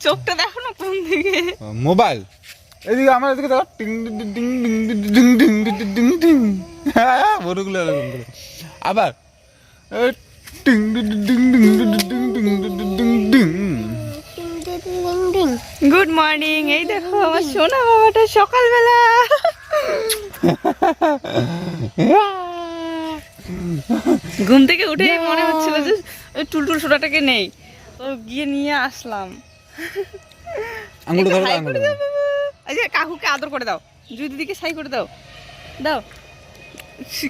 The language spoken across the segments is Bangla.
চোখটা দেখো না কোন দিকে মোবাইল এদিকে আমার এদিকে দেখো টিং টিং টিং টিং টিং টিং টিং হ্যাঁ বড়গুলো এরকম করে আবার টিং টিং টিং টিং টিং টিং টিং টিং গুড মর্নিং এই দেখো আমার সোনা বাবাটা সকালবেলা ঘুম থেকে উঠে মনে হচ্ছিল যে ওই টুলটুল সোনাটাকে নেই তো গিয়ে নিয়ে আসলাম আঙুল ধরো আঙুল দাও বাবা। এই যে কাকুকে আদর করে দাও জুই দিদিকে সাই করে দাও দাও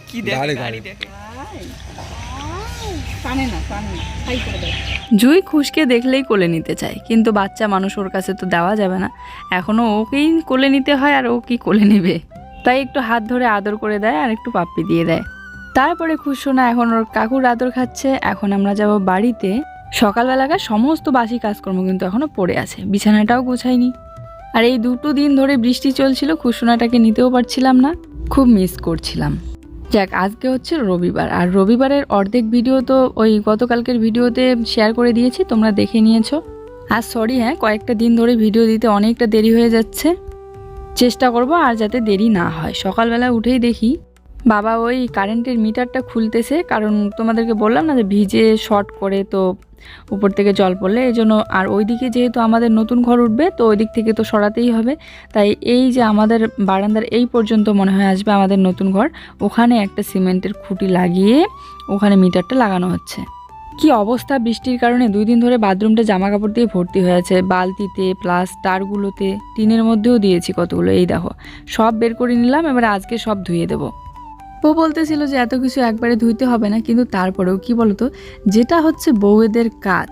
কি দেখে গাড়ি। দেখে জুই খুশকে দেখলেই কোলে নিতে চায় কিন্তু বাচ্চা মানুষ ওর কাছে তো দেওয়া যাবে না। এখনও ওকেই কোলে নিতে হয় আর ও কি কোলে নেবে? তাই একটু হাত ধরে আদর করে দেয় আর একটু পাপ্পি দিয়ে দেয়। তারপরে খুশোনা এখন ওর কাকুর আদর খাচ্ছে এখন আমরা যাব বাড়িতে। সকালবেলাকার সমস্ত বাসি কাজকর্ম কিন্তু এখনও পড়ে আছে। বিছানাটাও গুছাইনি। আর এই দুটো দিন ধরে বৃষ্টি চলছিল খুশোনাটাকে নিতেও পারছিলাম না, খুব মিস করছিলাম। যাক, আজকে হচ্ছে রবিবার, আর রবিবারের অর্ধেক ভিডিও তো ওই গতকালকের ভিডিওতে শেয়ার করে দিয়েছি, তোমরা দেখে নিয়েছো। আর সরি হ্যাঁ কয়েকটা দিন ধরে ভিডিও দিতে অনেকটা দেরি হয়ে যাচ্ছে। চেষ্টা করব আর যাতে দেরি না হয়। সকালবেলা উঠেই দেখি বাবা ওই কারেন্টের মিটারটা খুলতেছে, কারণ তোমাদেরকে বললাম না যে ভিজে শর্ট করে তো উপর থেকে জল পড়লে এই জন্য আর ওইদিকে যেহেতু আমাদের নতুন ঘর উঠবে, তো ওই দিক থেকে তো সরাতেই হবে। তাই এই যে আমাদের বারান্দার এই পর্যন্ত মনে হয় আসবে আমাদের নতুন ঘর, ওখানে একটা সিমেন্টের খুঁটি লাগিয়ে ওখানে মিটারটা লাগানো হচ্ছে। কি অবস্থা বৃষ্টির কারণে? দুই দিন ধরে বাথরুমটা জামা কাপড় দিয়ে ভর্তি হয়ে আছে বালতিতে, প্লাস তারগুলোতে, টিনের মধ্যেও দিয়েছি কতগুলো, এই দেখো। সব বের করে নিলাম, এবার আজকে সব ধুয়ে দেবো। ও বলতেছিল যে এত কিছু একবারে ধুইতে হবে না, কিন্তু তারপরেও কি বলতো? যেটা হচ্ছে বউয়েদের কাজ।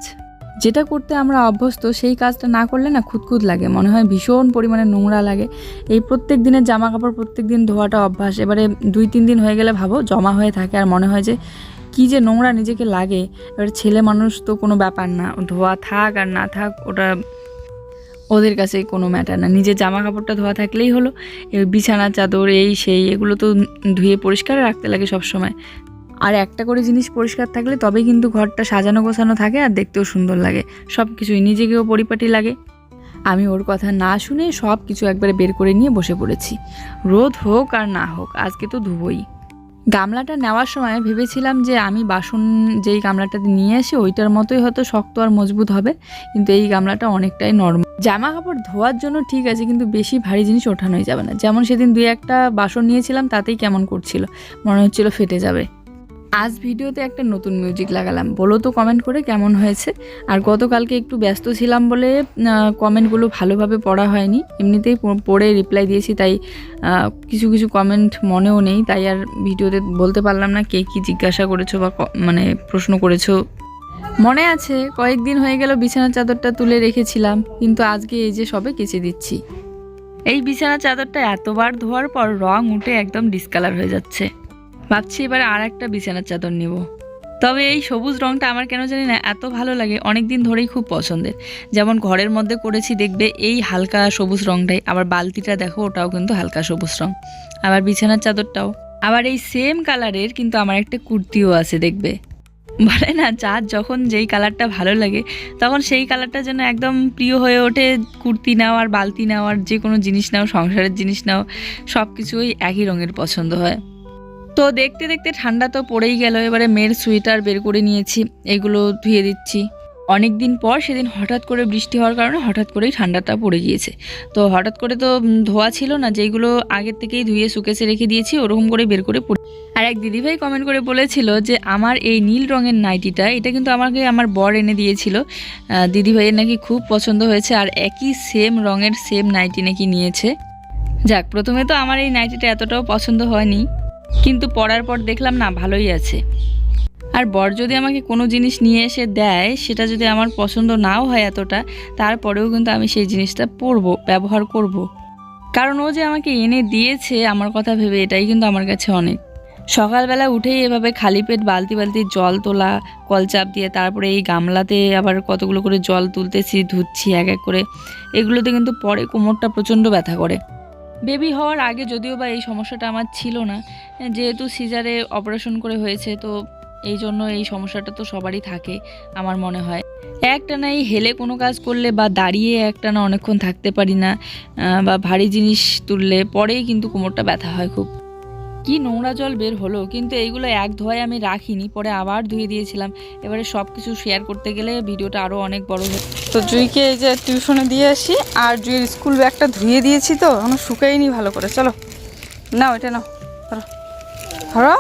যেটা করতে আমরা অভ্যস্ত, সেই কাজটা না করলে না খুঁতখুত লাগে। মনে হয় ভীষণ পরিমাণে নোংরা লাগে। এই প্রত্যেক দিনের জামা কাপড় প্রত্যেক দিন ধোয়াটা অভ্যাস। এবারে দুই, তিন দিন হয়ে গেলে ভাবো, জমা হয়ে থাকে আর মনে হয় যে কি যে নোংরা নিজেকে লাগে। এবার ছেলে মানুষ তো কোনো ব্যাপার না। ধোয়া থাক আর না থাক, ওটা ওদের কাছে কোনো ম্যাটার না। নিজের জামা কাপড়টা ধোয়া থাকলেই হলো বিছানা, চাদর, এই সেই, এগুলো তো ধুয়ে পরিষ্কার রাখতে লাগে সব সময় আর একটা করে জিনিস পরিষ্কার থাকলে তবেই কিন্তু ঘরটা সাজানো গোছানো থাকে আর দেখতেও সুন্দর লাগে। সব কিছুই নিজেকেও পরিপাটি লাগে। আমি ওর কথা না শুনে সব কিছু একবারে বের করে নিয়ে বসে পড়েছি। রোদ হোক আর না হোক, আজকে তো ধুবই। গামলাটা নেওয়ার সময় ভেবেছিলাম যে আমি বাসন যেই গামলাটাতে নিয়ে আসি, ওইটার মতোই হয়তো শক্ত আর মজবুত হবে। কিন্তু এই গামলাটা অনেকটাই নর্মাল জামা কাপড় ধোয়ার জন্য ঠিক আছে, কিন্তু বেশি ভারী জিনিস ওঠানোই যাবে না। যেমন সেদিন দুই একটা বাসন নিয়েছিলাম, তাতেই কেমন করছিল? মনে হচ্ছিল ফেটে যাবে। আজ ভিডিওতে একটা নতুন মিউজিক লাগালাম। বলো তো কমেন্ট করে কেমন হয়েছে? আর গতকালকে একটু ব্যস্ত ছিলাম বলে কমেন্টগুলো ভালোভাবে পড়া হয়নি। এমনিতেই পড়ে রিপ্লাই দিয়েছি, তাই কিছু কিছু কমেন্ট মনেও নেই। তাই আর ভিডিওতে বলতে পারলাম না কে কী জিজ্ঞাসা করেছ বা মানে প্রশ্ন করেছ। মনে আছে, কয়েকদিন হয়ে গেল বিছানার চাদরটা তুলে রেখেছিলাম, কিন্তু আজকে এই যে সবে কেচে দিচ্ছি। এই বিছানার চাদরটা এতবার ধোয়ার পর রং উঠে একদম ডিসকালার হয়ে যাচ্ছে। ভাবছি এবার আর একটা বিছানার চাদর নেব। তবে এই সবুজ রংটা আমার কেন জানি না এত ভালো লাগে অনেক দিন ধরেই খুব পছন্দের। যেমন ঘরের মধ্যে করেছি দেখবে এই হালকা সবুজ রংটাই, আবার বালতিটা দেখো ওটাও কিন্তু হালকা সবুজ রং। আবার বিছানার চাদরটাও। আবার এই সেম কালারের কিন্তু আমার একটা কুর্তিও আছে দেখবে। বলে না, যার যখন যেই কালারটা ভালো লাগে, তখন সেই কালারটা যেন একদম প্রিয় হয়ে ওঠে, কুর্তি নাও আর বালতি নাও আর যে কোনো জিনিস নাও, সংসারের জিনিস নাও সব কিছুই একই রঙের পছন্দ হয়। তো দেখতে দেখতে ঠান্ডা তো পড়েই গেল, এবারে মেয়ের সোয়েটার বের করে নিয়েছি, এগুলো ধুয়ে দিচ্ছি। অনেক দিন পর সেদিন হঠাৎ করে বৃষ্টি হওয়ার কারণে হঠাৎ করেই ঠান্ডাটা পড়ে গিয়েছে। তো হঠাৎ করে তো ধোয়া ছিল না যেইগুলো আগের থেকেই ধুয়ে শুকেছে রেখে দিয়েছি, ওরকম করে বের করে আর এক দিদিভাই কমেন্ট করে বলেছিল যে, আমার এই নীল রঙের নাইটিটা, এটা কিন্তু আমাকে আমার বর এনে দিয়েছিল। দিদিভাইয়ের নাকি খুব পছন্দ হয়েছে, আর একই সেম রঙের সেম নাইটি নাকি নিয়েছে। যাক, প্রথমে তো আমার এই নাইটিটা এতটাও পছন্দ হয়নি। কিন্তু পরার পর দেখলাম না, ভালোই আছে। আর বর যদি আমাকে কোনো জিনিস নিয়ে এসে দেয়, সেটা যদি আমার পছন্দ নাও হয় এতটা, তারপরেও কিন্তু আমি সেই জিনিসটা পরবো, ব্যবহার করব। কারণ ও যে আমাকে এনে দিয়েছে, আমার কথা ভেবে এটাই কিন্তু আমার কাছে অনেক। সকালবেলা উঠেই এভাবে খালি পেট বালতি বালতি জল তোলা কলচাপ দিয়ে তারপরে এই গামলাতে আবার কতগুলো করে জল তুলতেছি, ধুচ্ছি এক এক করে, এগুলোতে কিন্তু পরে কোমরটা প্রচণ্ড ব্যথা করে। বেবি হওয়ার আগে যদিও বা এই সমস্যাটা আমার ছিল না, যেহেতু সিজারে অপারেশন করে হয়েছে, তো এই জন্য এই সমস্যাটা তো সবারই থাকে আমার মনে হয়। একটানা এই হেলে কোনো কাজ করলে বা দাঁড়িয়ে একটানা অনেকক্ষণ থাকতে পারি না বা ভারী জিনিস তুললে পরেই কিন্তু কোমরটা ব্যথা হয় খুব। কি নোংরা জল বের হলো? কিন্তু এইগুলো এক ধোয়ায় আমি রাখিনি, পরে আবার ধুয়ে দিয়েছিলাম। এবারে সব কিছু শেয়ার করতে গেলে ভিডিওটা আরও অনেক বড় হয়ে তো জুইকে এই যে টিউশনে দিয়ে আসি, আর জুইয়ের স্কুল ব্যাগটা ধুয়ে দিয়েছি তো, এখনও শুকাইনি ভালো করে। চলো, নাও এটা নাও, ধরো। ধরো।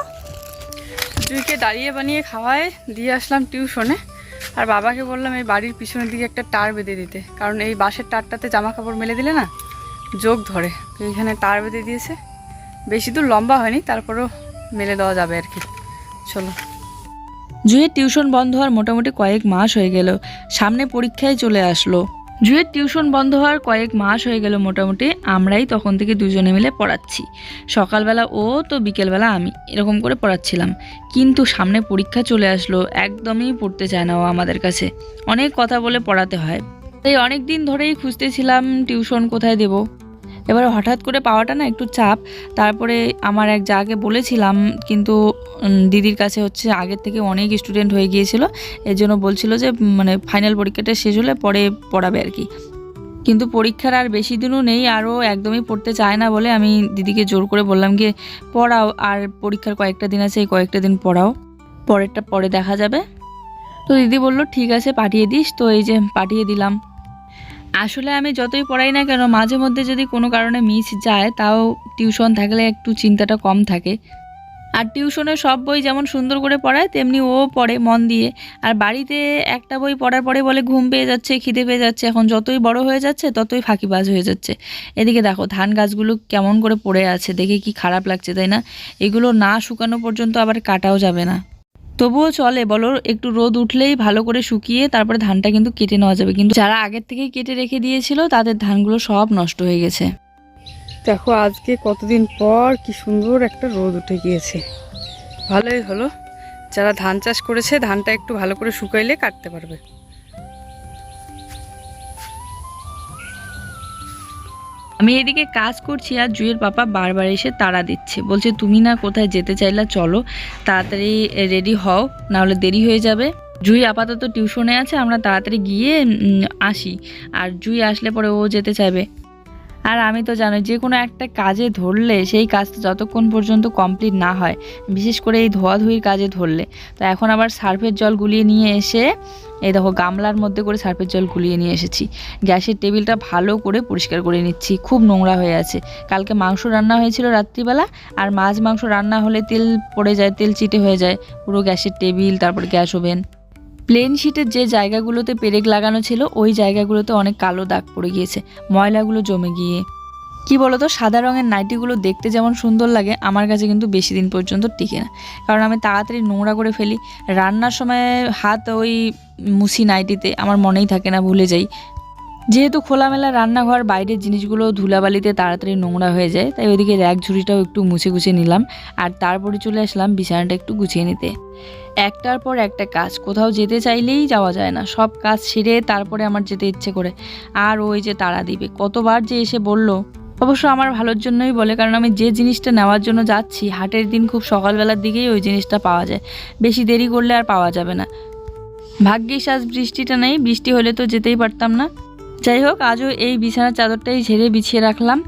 জুইকে দাঁড়িয়ে বানিয়ে খাওয়ায় দিয়ে আসলাম টিউশনে। আর বাবাকে বললাম এই বাড়ির পিছনের দিকে একটা টার বেঁধে দিতে, কারণ এই বাঁশের টারটাতে জামা কাপড় মেলে দিলে না, যোগ ধরে। তো এইখানে টার বেঁধে দিয়েছে। বেশি দূর লম্বা হয়নি, তারপরেও মেলে দেওয়া যাবে আর কি। চলো। জুয়ের টিউশন বন্ধ হওয়ার মোটামুটি কয়েক মাস হয়ে গেল, সামনে পরীক্ষায় চলে আসলো। জুয়ের টিউশন বন্ধ হওয়ার কয়েক মাস হয়ে গেল মোটামুটি, আমরাই তখন থেকে দুজনে মিলে পড়াচ্ছি। সকালবেলা ও তো বিকেলবেলা আমি, এরকম করে পড়াচ্ছিলাম। কিন্তু সামনে পরীক্ষা চলে আসলো, একদমই পড়তে চায় না ও আমাদের কাছে। অনেক কথা বলে পড়াতে হয়। তাই অনেক দিন ধরেই খুঁজতেছিলাম টিউশন কোথায় দেব। এবার হঠাৎ করে পাওয়াটা না একটু চাপ। তারপরে আমার এক জায়গাকে বলেছিলাম, কিন্তু দিদির কাছে হচ্ছে আগের থেকে অনেক স্টুডেন্ট হয়ে গিয়েছিল। এর জন্য বলছিল যে মানে ফাইনাল পরীক্ষাটা শেষ হলে পরে পড়াবে আর কি। কিন্তু পরীক্ষার আর বেশি দিনও নেই আরও একদমই পড়তে চায় না বলে আমি দিদিকে জোর করে বললাম গিয়ে, পড়াও, আর পরীক্ষার কয়েকটা দিন আছে, এই কয়েকটা দিন পড়াও। পরেরটা পরে দেখা যাবে। তো দিদি বলল, ঠিক আছে, পাঠিয়ে দিস। তো এই যে পাঠিয়ে দিলাম। আসলে আমি যতই পড়াই না কেন, মাঝে মধ্যে যদি কোনো কারণে মিস যায়, তাও টিউশন থাকলে একটু চিন্তাটা কম থাকে। আর টিউশনে সব বই যেমন সুন্দর করে পড়ায়, তেমনি ও পড়ে মন দিয়ে। আর বাড়িতে একটা বই পড়ার পরে বলে ঘুম পেয়ে যাচ্ছে, খিদে পেয়ে যাচ্ছে, এখন যতই বড় হয়ে যাচ্ছে, ততই ফাঁকিবাজ হয়ে যাচ্ছে। এদিকে দেখো, ধান গাছগুলো কেমন করে পড়ে আছে, দেখে কি খারাপ লাগছে, তাই না? এগুলো না শুকানো পর্যন্ত আবার কাটাও যাবে না। তবুও চলে, বলো, একটু রোদ উঠলেই ভালো করে শুকিয়ে তারপরে ধানটা কিন্তু কেটে নেওয়া যাবে। কিন্তু যারা আগের থেকেই কেটে রেখে দিয়েছিল, তাদের ধানগুলো সব নষ্ট হয়ে গেছে। দেখো, আজকে কতদিন পর কি সুন্দর একটা রোদ উঠে গিয়েছে। ভালোই হলো। যারা ধান চাষ করেছে, ধানটা একটু ভালো করে শুকাইলে কাটতে পারবে। আমি এদিকে কাজ করছি আর জুয়ের পাপা বারবার এসে তাড়া দিচ্ছে। বলছে, তুমি না কোথায় যেতে চাইলা, চলো, তাড়াতাড়ি রেডি হও, নাহলে দেরি হয়ে যাবে। জুই আপাতত টিউশনে আছে, আমরা তাড়াতাড়ি গিয়ে আসি। আর জুই আসলে পরে ও যেতে চাইবে। আর আমি তো জানো যে কোনো একটা কাজে ধরলে সেই কাজটা যতক্ষণ পর্যন্ত কমপ্লিট না হয়, বিশেষ করে এই ধোয়াধুয়ির কাজে ধরলে। তো এখন আবার সার্ফের জল গুলিয়ে নিয়ে এসে, এই দেখো গামলার মধ্যে করে সার্ফের জল গুলিয়ে নিয়ে এসেছি। গ্যাসের টেবিলটা ভালো করে পরিষ্কার করে নিচ্ছি, খুব নোংরা হয়ে আছে। কালকে মাংস রান্না হয়েছিল রাত্রিবেলা, আর মাছ মাংস রান্না হলে তেল পড়ে যায়, তেল চিটে হয়ে যায়, পুরো গ্যাসের টেবিল, তারপর গ্যাস ওভেন। প্লেন শিটের যে জায়গাগুলোতে পেরেক লাগানো ছিল, ওই জায়গাগুলোতে অনেক কালো দাগ পড়ে গিয়েছে। ময়লাগুলো জমে গিয়ে। কি বলতো, সাদা রঙের নাইটিগুলো দেখতে যেমন সুন্দর লাগে, আমার কাছে কিন্তু বেশি দিন পর্যন্ত টিকে না। কারণ আমি তাড়াতাড়ি নোংরা করে ফেলি। রান্নার সময় হাত ওই মুসি নাইটিতে, আমার মনেই থাকে না, ভুলে যাই। যেহেতু খোলামেলা রান্নাঘর, বাইরের জিনিসগুলো ধুলাবালিতে তাড়াতাড়ি নোংরা হয়ে যায়, তাই ওইদিকে র্যাক ঝুড়িটাও একটু মুছে গুছিয়ে নিলাম। আর তারপরে চলে আসলাম বিছানাটা একটু গুছিয়ে নিতে। একটার পর একটা কাজ, কোথাও যেতে চাইলেই যাওয়া যায় না। সব কাজ সেরে তারপরে আমার যেতে ইচ্ছে করে। আর ওই যে তাড়া দিবে, কতবার যে এসে বলল। অবশ্য আমার ভালোর জন্যই বলে, কারণ আমি যে জিনিসটা নেওয়ার জন্য যাচ্ছি, হাটের দিন খুব সকালবেলার দিকেই ওই জিনিসটা পাওয়া যায়। বেশি দেরি করলে আর পাওয়া যাবে না। ভাগ্যিস আজ বৃষ্টিটা নেই, বৃষ্টি হলে তো যেতেই পারতাম না। যাই হোক আজও এই বিছানার চাদরটাই ঝেড়ে বিছিয়ে রাখলাম।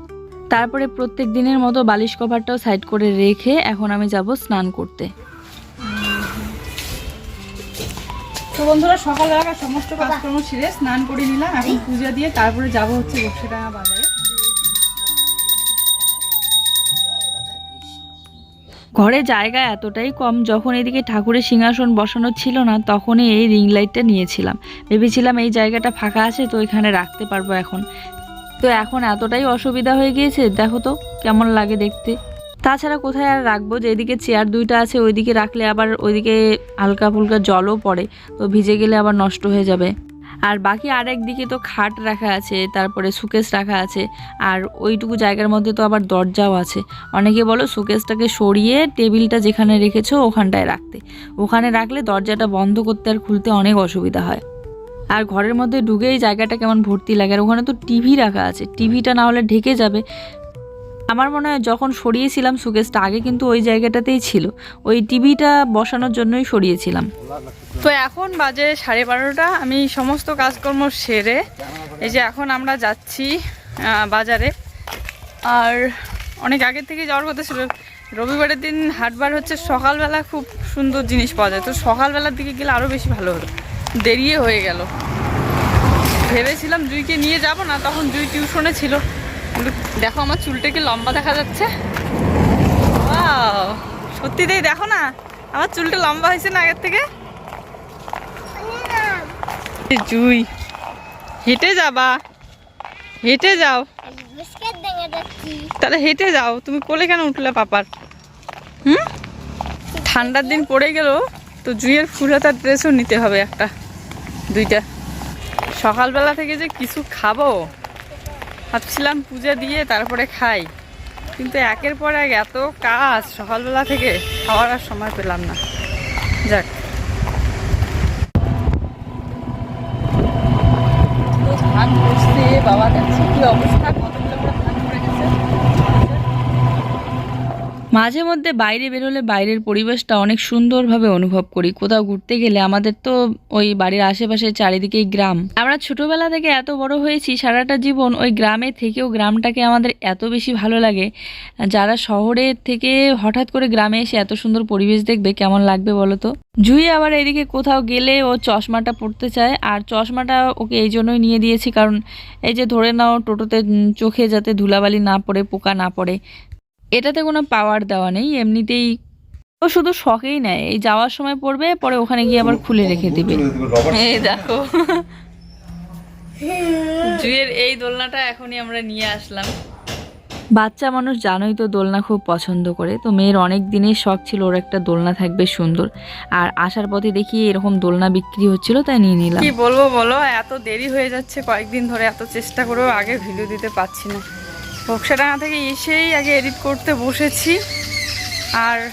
তারপরে প্রত্যেক দিনের মতো বালিশ কভারটাও সাইড করে রেখে এখন আমি যাব স্নান করতে। তো বন্ধুরা সকালবেলাকার সমস্ত কাজকর্ম ছেড়ে স্নান করে নিলাম এখন পূজা দিয়ে তারপরে যাব হচ্ছে বক্সিডাঙ্গা বাজারে। ঘরে জায়গা এতটাই কম যখন এদিকে ঠাকুরের সিংহাসন বসানো ছিল না, তখনই এই রিং লাইটটা নিয়েছিলাম। ভেবেছিলাম এই জায়গাটা ফাঁকা আছে, তো এখানে রাখতে পারব এখন। তো এখন এতটাই অসুবিধা হয়ে গিয়েছে, দেখো তো কেমন লাগে দেখতে। তাছাড়া কোথায় আর রাখব? যে এদিকে চেয়ার দুইটা আছে, ওইদিকে রাখলে আবার ওইদিকে হালকা ফুলকা জলও পড়ে, তো ভিজে গেলে আবার নষ্ট হয়ে যাবে। আর বাকি আর দিকে তো খাট রাখা আছে, তারপরে সুকেস রাখা আছে, আর ওইটুকু জায়গার মধ্যে তো আবার দরজাও আছে। অনেকে বলো সুকেসটাকে সরিয়ে টেবিলটা যেখানে রেখেছো ওখানটায় রাখতে। ওখানে রাখলে দরজাটা বন্ধ করতে আর খুলতে অনেক অসুবিধা হয়। আর ঘরের মধ্যে ঢুকেই জায়গাটা কেমন ভর্তি লাগে। আর ওখানে তো টিভি রাখা আছে। টিভিটা না হলে ঢেকে যাবে। আমার মনে হয় যখন সরিয়েছিলাম সুকেসটা আগে কিন্তু ওই জায়গাটাতেই ছিল। ওই টিভিটা বসানোর জন্যই সরিয়েছিলাম। তো এখন বাজে সাড়ে বারোটা, আমি সমস্ত কাজকর্ম সেরে এই যে এখন আমরা যাচ্ছি বাজারে। আর অনেক আগে থেকে যাওয়ার কথা ছিল। রবিবারের দিন হাটবার হচ্ছে সকালবেলা খুব সুন্দর জিনিস পাওয়া যায়। তো সকালবেলার দিকে গেলে আরও বেশি ভালো হতো। দেরিয়ে হয়ে গেল। ভেবেছিলাম জুইকে নিয়ে যাব না, তখন জুই টিউশনে ছিল। কিন্তু দেখো আমার চুলটা কি লম্বা দেখা যাচ্ছে। Wow! সত্যিটাই দেখো না আমার চুলটা লম্বা হয়েছে না আগের থেকে? জুই হেঁটে যাবা হেঁটে যাও। তাহলে হেঁটে যাও তুমি কোলে কেন উঠলে পাপার? হুম? ঠান্ডার দিন পড়ে গেল তো জুইয়ের ফুল হাতার ড্রেসও নিতে হবে একটা দুইটা। সকালবেলা থেকে যে কিছু খাব। ভাবছিলাম পূজা দিয়ে তারপরে খাই। কিন্তু একের পর এক এত কাজ, সকালবেলা থেকে খাওয়ার আর সময় পেলাম না। যাক। বাবা দেখছি কি অবস্থা কতগুলো করে ধান পড়ে গেছে মাঝে মধ্যে বাইরে বেরোলে বাইরের পরিবেশটা অনেক সুন্দরভাবে অনুভব করি। কোথাও ঘুরতে গেলে আমাদের তো ওই বাড়ির আশেপাশে চারিদিকেই গ্রাম। আমরা ছোটবেলা থেকে এত বড় হয়েছি, সারাটা জীবন ওই গ্রামে থেকেও গ্রামটাকে আমাদের এত বেশি ভালো লাগে। যারা শহরের থেকে হঠাৎ করে গ্রামে এসে এত সুন্দর পরিবেশ দেখবে, কেমন লাগবে বলো তো? জুই আবার এদিকে কোথাও গেলে ও চশমাটা পড়তে চায়, আর চশমাটা ওকে এই জন্যই নিয়ে দিয়েছি, কারণ এই যে ধরে নাও টোটোতে চোখে যাতে ধুলাবালি না পড়ে, পোকা না পড়ে এটাতে কোনো পাওয়ার দেওয়া নেই, এমনিতেই ও শুধু শখেই নেয়। এই যাওয়ার সময় পড়বে, পরে ওখানে গিয়ে আবার খুলে রেখে দিবে। এই দেখো। জুয়ের এই দোলনাটা এখনই আমরা নিয়ে আসলাম। বাচ্চা মানুষ জানোই তো দোলনা খুব পছন্দ করে, তো মেয়ের অনেক দিনের শখ ছিল ওর একটা দোলনা থাকবে সুন্দর। আর আসার পথে দেখি এরকম দোলনা বিক্রি হচ্ছিল, তাই নিয়ে নিলাম। কি বলব বলো, এত দেরি হয়ে যাচ্ছে, কয়েকদিন ধরে এত চেষ্টা করেও আগে ভিডিও দিতে পারছি না। বক্সাডাঙ্গা থেকে এসেই আগে এডিট করতে বসেছি। আর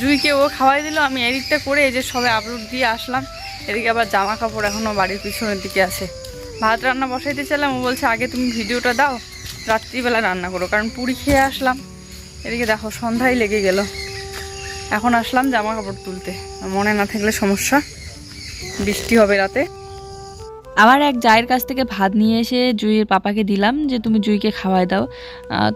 জুইকে ও খাওয়াই দিল, আমি এডিটটা করে এই যে সবে আপলোড দিয়ে আসলাম। এদিকে আবার জামা কাপড় এখনও বাড়ির পিছনের দিকে আছে। ভাত রান্না বসাইতে চাইলাম, ও বলছে, আগে তুমি ভিডিওটা দাও, রাত্রিবেলা রান্না করো। কারণ পুরি খেয়ে আসলাম। এদিকে দেখো, সন্ধ্যায় লেগে গেল। এখন আসলাম জামা কাপড় তুলতে। মনে না থাকলে সমস্যা। বৃষ্টি হবে রাতে। আমার এক জায়ের কাছ থেকে ভাত নিয়ে এসে জুইয়ের পাপাকে দিলাম যে, তুমি জুইকে খাওয়াই দাও।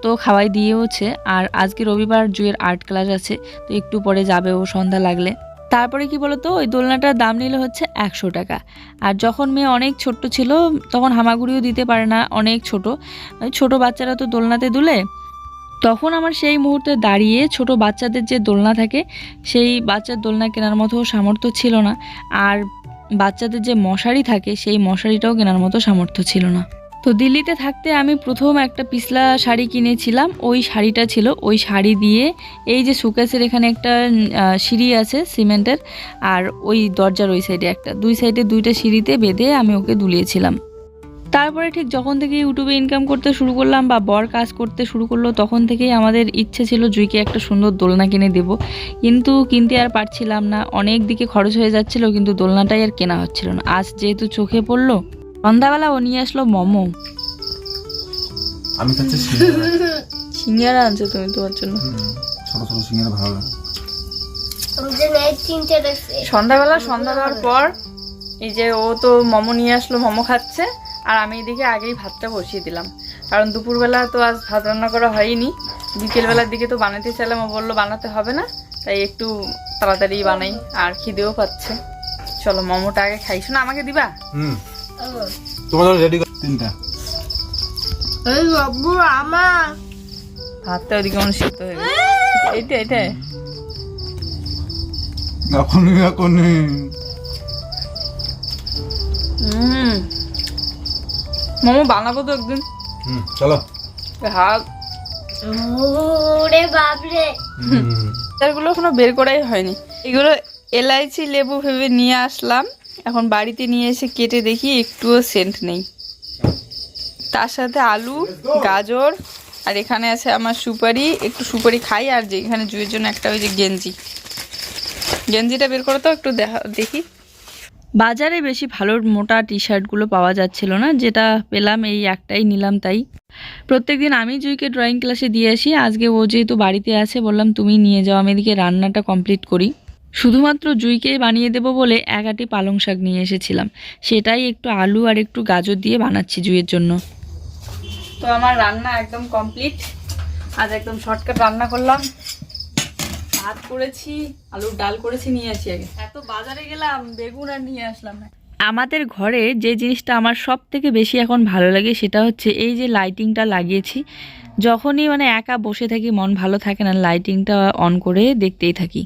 তো খাওয়াই দিয়েওছে। আর আজকে রবিবার জুইয়ের আর্ট ক্লাস আছে, তো একটু পরে যাবে ও সন্ধ্যা লাগলে। তারপরে কি বলতো, ওই দোলনাটার দাম নিল হচ্ছে একশো টাকা। আর যখন মেয়ে অনেক ছোট্ট ছিল, তখন হামাগুড়িও দিতে পারে না, অনেক ছোট। ছোট বাচ্চারা তো দোলনাতে দুলে। তখন আমার সেই মুহূর্তে দাঁড়িয়ে ছোট বাচ্চাদের যে দোলনা থাকে, সেই বাচ্চার দোলনা কেনার মতো সামর্থ্য ছিল না। আর বাচ্চাদের যে মশারি থাকে, সেই মশারিটাও কেনার মতো সামর্থ্য ছিল না। তো দিল্লিতে থাকতে আমি প্রথম একটা পিছলা শাড়ি কিনেছিলাম। ওই শাড়িটা ছিল। ওই শাড়ি দিয়ে এই যে সুকেসের এখানে একটা সিঁড়ি আছে সিমেন্টের, আর ওই দরজার ওই সাইডে একটা। দুই সাইডে দুইটা সিঁড়িতে বেঁধে আমি ওকে দুলিয়েছিলাম। তারপরে ঠিক যখন থেকে ইউটিউবে ইনকাম করতে শুরু করলাম বা বর কাজ করতে শুরু করল তখন থেকেই আমাদের ইচ্ছে ছিল জুইকে একটা সুন্দর দোলনা কিনে দেব। কিন্তু কিনতে আর পারছিলাম না। অনেক দিকে খরচ হয়ে যাচ্ছিল কিন্তু দোলনাটাই আর কেনা হচ্ছিল না। আজ যেহেতু চোখে পড়ল সন্ধ্যাবেলা ও নিয়ে আসলো মোমো। আমি খাচ্ছি সিঙ্গারা। সিঙ্গারা আনছো তুমি তোমার জন্য। ছোট ছোট সিঙ্গারা ভালো লাগে। সন্ধ্যাবেলা সন্ধ্যা দেওয়ার পর এই যে ও তো মোমো নিয়ে আসলো মোমো খাচ্ছে। আর আমি এদিকে আগেই ভাতটা বসিয়ে দিলাম। কারণ দুপুরবেলা তো আজ ভাত রান্না করা হয়নি। বিকেলবেলার দিকে তো বানাতে চাইলাম ও বলল বানাতে হবে না তাই একটু তাড়াতাড়ি বানাই আর খিদেও পাচ্ছে। চলো মোমোটা আগে খাই। শোনা আমাকে দিবা? হুম। তোমার রেডি তিনটা। এই বাবু আমার ভাতটা ওদিকে মনে সিদ্ধ হয়ে গেছে। এইটা এটা এখনই এখনই। হুম। মোমো বানাবো তো একদিন। হুম চলো। হাত ওরে বাপরে। এগুলো এখনও বের করাই হয়নি। এগুলো এলাইচি লেবু ভেবে নিয়ে আসলাম। এখন বাড়িতে নিয়ে এসে কেটে দেখি একটুও সেন্ট নেই। তার সাথে আলু গাজর আর এখানে আছে আমার সুপারি। একটু সুপারি খাই আর যে এখানে জুয়ের জন্য একটা ওই যে গেঞ্জি। গেঞ্জিটা বের করো তো একটু দেখা দেখি। বাজারে বেশি ভালো মোটা টি শার্টগুলো পাওয়া যাচ্ছিল না, যেটা পেলাম, এই একটাই নিলাম তাই। প্রত্যেকদিন আমি জুইকে ড্রয়িং ক্লাসে দিয়ে আসি, আজকে ও যেহেতু বাড়িতে আছে, বললাম তুমি নিয়ে যাও, আমি এদিকে রান্নাটা কমপ্লিট করি। শুধুমাত্র জুইকেই বানিয়ে দেবো বলে এক আটি পালং শাক নিয়ে এসেছিলাম, সেটাই একটু আলু আর একটু গাজর দিয়ে বানাচ্ছি জুইয়ের জন্য। তো আমার রান্না একদম কমপ্লিট, আজ একদম শর্টকাট রান্না করলাম। ভাত করেছি আলুর ডাল করেছি নিয়ে আসি আগে। এত বাজারে গেলাম বেগুন আর নিয়ে আসলাম না। আমাদের ঘরে যে জিনিসটা আমার সব থেকে বেশি এখন ভালো লাগে সেটা হচ্ছে এই যে লাইটিংটা লাগিয়েছি। যখনই মানে একা বসে থাকি মন ভালো থাকে না লাইটিংটা অন করে দেখতেই থাকি।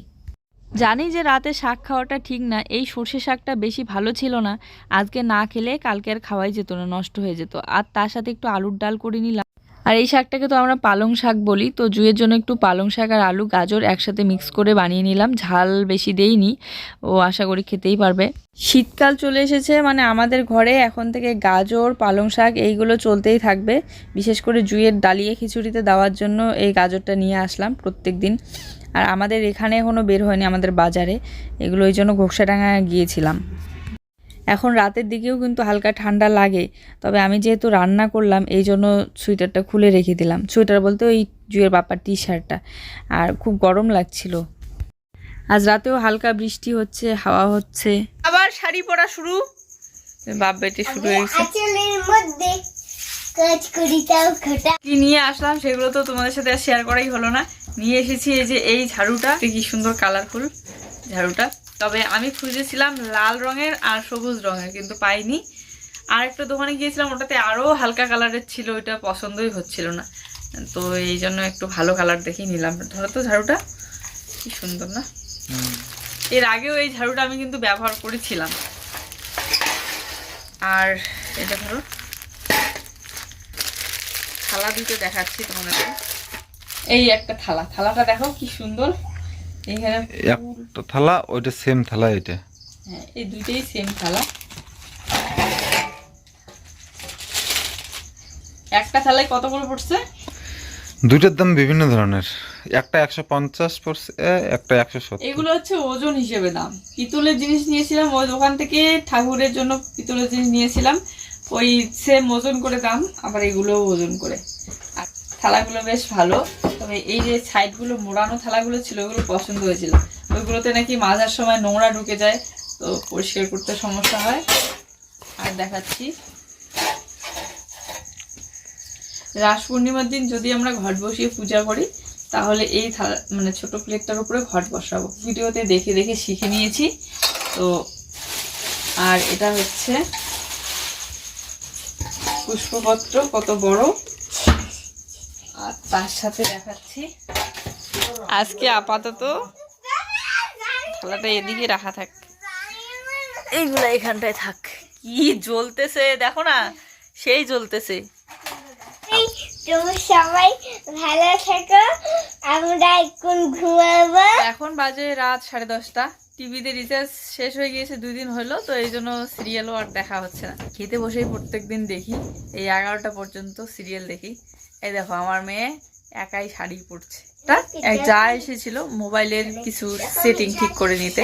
জানি যে রাতে শাক খাওয়াটা ঠিক না এই সর্ষে শাকটা বেশি ভালো ছিল না। আজকে না খেলে কালকে আর খাওয়াই যেত না নষ্ট হয়ে যেত। আর তার সাথে একটু আলুর ডাল করে নিলাম। আর এই শাকটাকে তো আমরা পালং শাক বলি, তো জুয়ের জন্য একটু পালং শাক আর আলু, গাজর একসাথে মিক্স করে বানিয়ে নিলাম। ঝাল বেশি দেইনি, ও আশা করি খেতেই পারবে। শীতকাল চলে এসেছে মানে আমাদের ঘরে এখন থেকে গাজর, পালং শাক এইগুলো চলতেই থাকবে। বিশেষ করে জুয়ের ডালিয়ে খিচুড়িতে দেওয়ার জন্য এই গাজরটা নিয়ে আসলাম প্রত্যেক দিন আর আমাদের এখানে এখনও বের হয়নি আমাদের বাজারে, এগুলো ওই জন্য ঘোকসাডাঙ্গা গিয়েছিলাম। এখন রাতের দিকেও কিন্তু হালকা ঠান্ডা লাগে তবে আমি যেহেতু রান্না করলাম এই জন্য সোয়েটারটা খুলে রেখে দিলাম। সোয়েটার বলতে ওই জুয়ের বাপার টি শার্টটা আর খুব গরম লাগছিল। আজ রাতেও হালকা বৃষ্টি হচ্ছে হাওয়া হচ্ছে। আবার শাড়ি পরা শুরু? বাপ বেটে শুরু হয়ে কাজ করি তাও খোটা। কি নিয়ে আসলাম সেগুলো তো তোমাদের সাথে আর শেয়ার করাই হলো না। নিয়ে এসেছি এই যে এই ঝাড়ুটা কি সুন্দর কালারফুল ঝাড়ুটা। তবে আমি খুঁজেছিলাম লাল রঙের আর সবুজ রঙের কিন্তু পাইনি। আর একটা দোকানে গিয়েছিলাম ওটাতে আরও হালকা কালারের ছিল ওইটা পছন্দই হচ্ছিল না। তো এই জন্য একটু ভালো কালার দেখেই নিলাম। ধরো তো ঝাড়ুটা কি সুন্দর না? এর আগেও এই ঝাড়ুটা আমি কিন্তু ব্যবহার করেছিলাম। আর এটা ধরো থালা দুটো দেখাচ্ছি তোমাদেরকে। এই একটা থালা থালাটা দেখো কি সুন্দর। একটা থালা ওইটা সেম থালা এটা হ্যাঁ এই দুইটাই সেম থালা। একটা থালায় কত করে পড়ছে? দুইটার দাম বিভিন্ন ধরনের। একটা একশো পঞ্চাশ পড়ছে একটা একশো সত্তর। এগুলো হচ্ছে ওজন হিসেবে দাম। পিতলের জিনিস নিয়েছিলাম ওই দোকান থেকে ঠাকুরের জন্য পিতলের জিনিস নিয়েছিলাম। ওই সেম ওজন করে দাম আবার এগুলোও ওজন করে। আর থালাগুলো বেশ ভালো। তবে এই যে সাইডগুলো মোড়ানো থালাগুলো ছিল, ওগুলো পছন্দ হয়েছিল। ওইগুলোতে নাকি মাজার সময় নোংরা ঢুকে যায়, তো পরিষ্কার করতে সমস্যা হয়। আর দেখাচ্ছি। রাস পূর্ণিমার দিন যদি আমরা ঘট বসিয়ে পূজা করি, তাহলে এই থালা মানে ছোট প্লেটটার উপরে ঘট বসাবো। ভিডিওতে দেখে দেখে শিখে নিয়েছি। তো, আর এটা হচ্ছে পুষ্পপত্র, কত বড়। তার সাথে দেখাচ্ছি। আজকে আপাতত থালাটা এদিকে রাখা থাক। এইগুলো এখানটায় থাক। কি জ্বলতেছে দেখো না সেই জ্বলতেছে। সবাই ভালো থেকো আমরা এখন ঘুমাবো। এখন বাজে রাত সাড়ে দশটা। টিভিতে রিচার্জ শেষ হয়ে গিয়েছে দুই দিন হলো তো এই জন্য সিরিয়ালও আর দেখা হচ্ছে না। খেতে বসেই প্রত্যেক দিন দেখি এই এগারোটা পর্যন্ত সিরিয়াল দেখি। এই দেখো আমার মেয়ে একাই শাড়ি পরছে। যা এসেছিল মোবাইলের কিছু সেটিং ঠিক করে নিতে।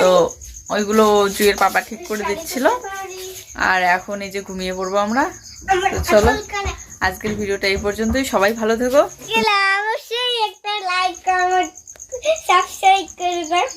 তো ওইগুলো জুয়ের পাপা ঠিক করে দিচ্ছিল। আর এখন এই যে ঘুমিয়ে পড়ব আমরা। তো চলো আজকের ভিডিওটা এই পর্যন্তই। সবাই ভালো থেকো। অবশ্যই একটা লাইক কমেন্ট সাবস্ক্রাইব করবেন